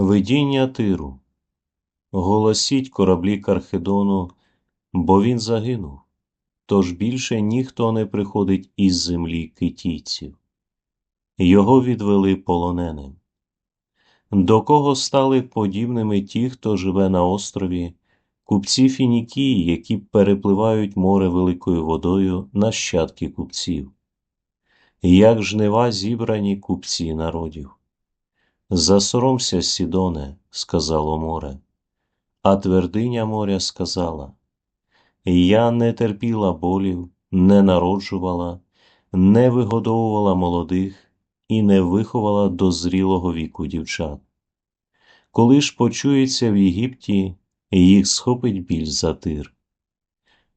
Видіння тиру. Голосіть кораблі Кархедону, бо він загинув, тож більше ніхто не приходить із землі китійців. Його відвели полоненим. До кого стали подібними ті, хто живе на острові, купці Фінікії, які перепливають море великою водою нащадки купців, як жнива зібрані купці народів. Засоромся, Сідоне, сказало море, а твердиня моря сказала: Я не терпіла болів, не народжувала, не вигодовувала молодих і не виховала до зрілого віку дівчат. Коли ж почується в Єгипті, їх схопить біль за тир.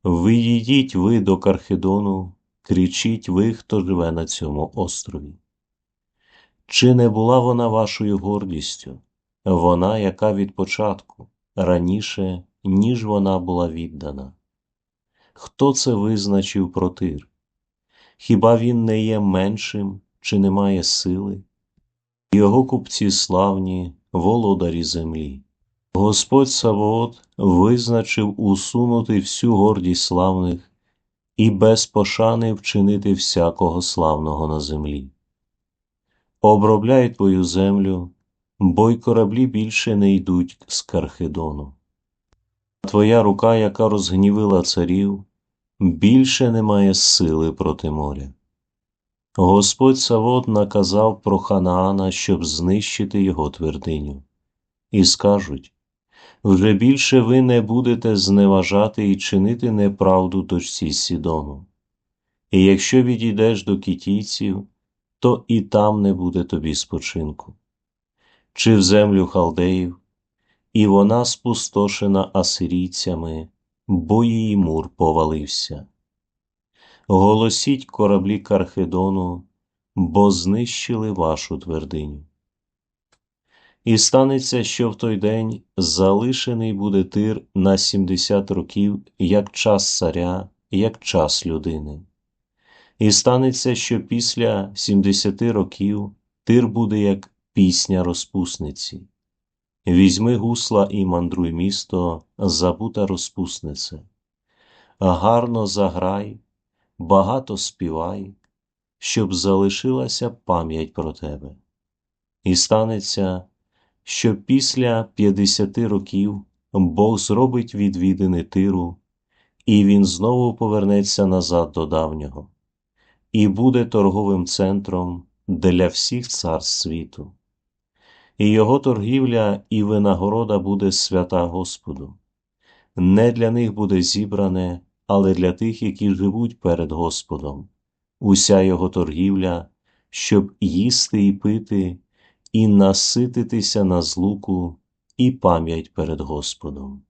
Виїдіть ви до Кархедону, кричіть ви, хто живе на цьому острові. Чи не була вона вашою гордістю, вона, яка від початку, раніше, ніж вона була віддана? Хто це визначив про тир? Хіба він не є меншим, чи не має сили? Його купці славні, володарі землі. Господь Савоот визначив усунути всю гордість славних і без пошани вчинити всякого славного на землі. Обробляй твою землю, бо й кораблі більше не йдуть з Кархедону. Твоя рука, яка розгнівила царів, більше не має сили проти моря. Господь Савот наказав про Ханаана, щоб знищити його твердиню, і скажуть вже більше ви не будете зневажати і чинити неправду дочці Сідону. І якщо відійдеш до кітійців, то і там не буде тобі спочинку, чи в землю халдеїв, і вона спустошена асирійцями, бо її мур повалився. Голосіть кораблі Кархедону, бо знищили вашу твердиню. І станеться, що в той день залишений буде тир на сімдесят років, як час царя, як час людини. І станеться, що після сімдесяти років тир буде як пісня розпусниці. Візьми гусла і мандруй місто, забута розпуснице. Гарно заграй, багато співай, щоб залишилася пам'ять про тебе. І станеться, що після п'ятдесяти років Бог зробить відвідини тиру, і він знову повернеться назад до давнього, і буде торговим центром для всіх царств світу. І його торгівля і винагорода буде свята Господу. Не для них буде зібране, але для тих, які живуть перед Господом, уся його торгівля, щоб їсти і пити, і насититися на злуку і пам'ять перед Господом.